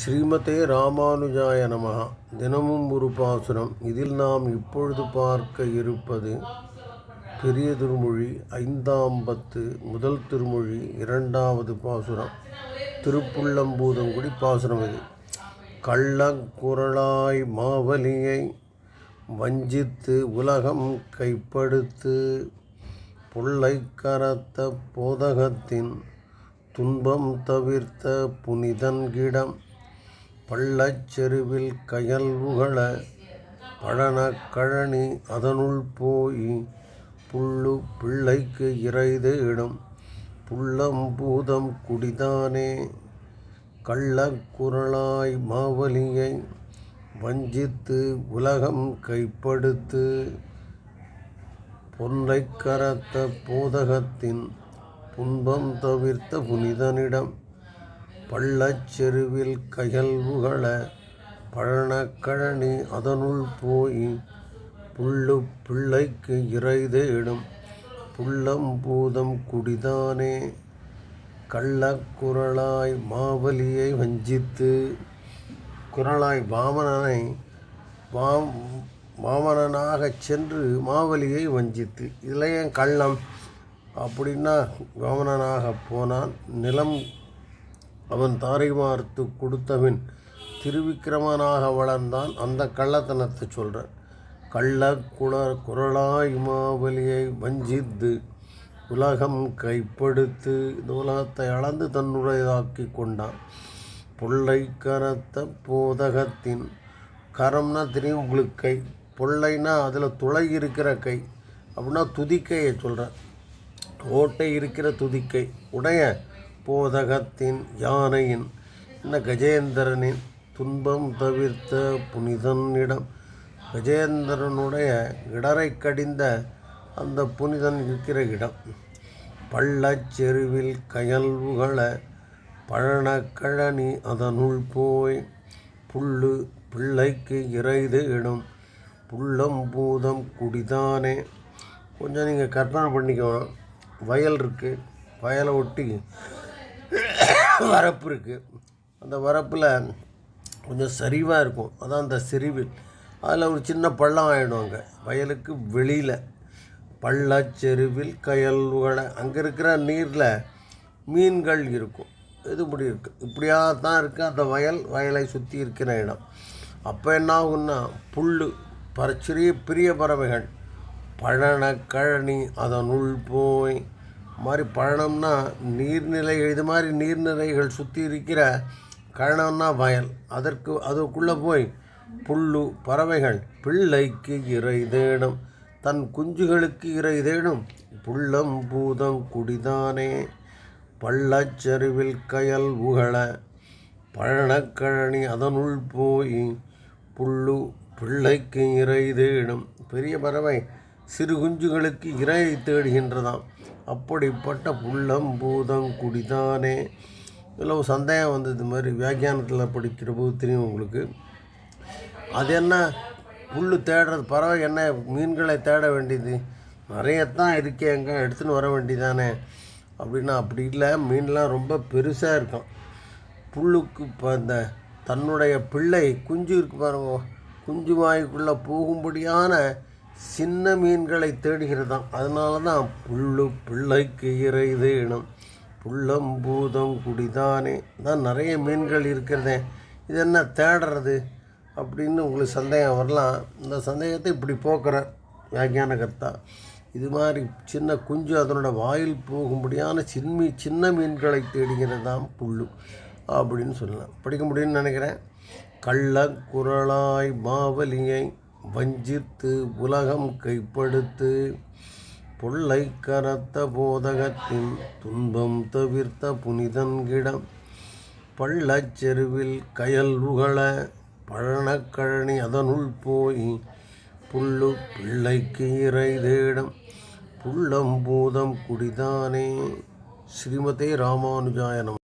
ஸ்ரீமதே ராமானுஜாய நமகா தினமும் ஒரு பாசுரம். இதில் நாம் இப்பொழுது பார்க்க இருப்பது பெரிய திருமொழி ஐந்தாம் பத்து முதல் திருமொழி இரண்டாவது பாசுரம். திருப்புள்ளம்பூதங்குடி பாசுரம் இது. கள்ளக்குரலாய் மாவலியை வஞ்சித்து உலகம் கைப்படுத்து புள்ளை கரத்த போதகத்தின் துன்பம் தவிர்த்த புனிதன்கிடம் பள்ளச்செருவில் கயல் உகள பழனக்கழனி அதனுள் போய் புல்லு பிள்ளைக்கு இறைதேடும் புல்லம்பூதம் குடிதானே கள்ளக்குரலாய் மாவலியை வஞ்சித்து உலகம் கைப்படுத்து பொன்னைக் கரத்த போதகத்தின் புன்பம் தவிர்த்த புனிதனிடம் பள்ளச்செருவில் கயல்வுகள பழனக்கழனி அதனுள் போய் புல்லு பிள்ளைக்கு இறைதேடும் புல்லம்பூதம் குடிதானே கள்ளக்குரலாய் மாவலியை வஞ்சித்து குரலாய் வாமனனை வாம் வாமனனாகச் சென்று மாவலியை வஞ்சித்து இதில் ஏன் கள்ளம்? அப்படின்னா வாமனனாக போனான் நிலம் அவன் தாரைமார்த்து கொடுத்தவன் திருவிக்கிரமனாக வளர்ந்தான். அந்த கள்ளத்தனத்தை சொல்கிறார் கள்ள குள குரலாய் மாவலியை வஞ்சித்து உலகம் கைப்படுத்து இந்த உலகத்தை அளந்து தன்னுடையதாக்கி கொண்டான். பொல்லை கரத்த போதகத்தின் கரம்னா தெரியும் உங்களுக்கு கை. பொல்லைனா அதில் துளை இருக்கிற கை. அப்படின்னா துதிக்கையை சொல்கிறேன் ஓட்டை இருக்கிற துதிக்கை. உடைய போதகத்தின் யானையின் இந்த கஜேந்திரனின் துன்பம் தவிர்த்த புனிதனிடம் கஜேந்திரனுடைய இடரை கடிந்த அந்த புனிதன் இருக்கிற இடம். பள்ளச்செருவில் கயல்வுகள பழனக்கழனி அதனுள் போய் புல்லு பிள்ளைக்கு இறைதேடும் புல்லம்பூதம் குடிதானே. கொஞ்சம் நீங்கள் கற்பனை பண்ணிக்கணும் வயல் இருக்குது வயலை ஒட்டி வரப்பு இருக்குது அந்த வரப்பில் கொஞ்சம் சரிவாக இருக்கும். அதான் அந்த செறிவில். அதில் ஒரு சின்ன பள்ளம் ஆகிடுவாங்க வயலுக்கு வெளியில். பள்ளச்செருவில் கயல்களை அங்கே இருக்கிற நீரில் மீன்கள் இருக்கும். இது இப்படி இருக்குது இப்படியாக தான் இருக்குது அந்த வயல். வயலை சுற்றி இருக்கிற இடம். அப்போ என்ன ஆகுன்னா புல் பற சிறிய பெரிய பறவைகள். கழனி அதனுள் போய் மாதிரி பழனம்னா நீர்நிலைகள் இது மாதிரி நீர்நிலைகள் சுற்றி இருக்கிற கழனம்னா வயல். அதற்கு அதுக்குள்ளே போய் புல்லு பறவைகள் பிள்ளைக்கு இறை தேடும் தன் குஞ்சுகளுக்கு இறை தேடும் புள்ளம் பூதம் குடிதானே பள்ளச்சரிவில் கயல் உகழ பழனக்கழனி அதனுள் போய் புல்லு பிள்ளைக்கு இறை தேடும் பெரிய பறவை சிறு குஞ்சுகளுக்கு இரையை தேடுகின்றதாம். அப்படிப்பட்ட புல்லம் பூதம் குடிதானே. இதில் ஒரு சந்தேகம் வந்தது இது மாதிரி வியாக்கியானத்தில் படிக்கிற போது தெரியும் உங்களுக்கு. அது என்ன? புல் தேடுறது பறவை என்ன? மீன்களை தேட வேண்டியது. நிறையத்தான் இருக்கேங்க எடுத்துன்னு வர வேண்டியதானே. அப்படின்னா அப்படி இல்லை. மீன்லாம் ரொம்ப பெருசாக இருக்கும். புல்லுக்கு இப்போ அந்த தன்னுடைய பிள்ளை குஞ்சு இருக்கு பாருங்க. குஞ்சு வாய்க்குள்ளே போகும்படியான சின்ன மீன்களை தேடுகிறதாம். அதனால தான் புல்லு பிள்ளைக்கு இறை தேடும் புள்ளம்பூதம் குடிதானே. தான் நிறைய மீன்கள் இருக்கிறதே. இது என்ன தேடுறது அப்படின்னு உங்களுக்கு சந்தேகம் வரலாம். இந்த சந்தேகத்தை இப்படி போக்குறார் வியாக்கியானகர்த்தா. இது மாதிரி சின்ன குஞ்சு அதனோட வாயில் போகும்படியான சின்மி சின்ன மீன்களை தேடுகிறதாம் புல்லு அப்படின்னு சொல்லலாம். படிக்க முடியும்னு நினைக்கிறேன். கள்ள குரலாய் மாவலியை வஞ்சித்து உலகம் கைப்படுத்து பொல்லை கரத்த போதகத்தின் துன்பம் தவிர்த்த புனிதன்கிடம் பள்ளச்செருவில் கயல் உகழ பழனக்கழனி அதனுள் போய் புல்லு பிள்ளைக்கு இறை தேடம். புள்ளம் பூதம் குடிதானே ஸ்ரீமதே ராமானுஜாய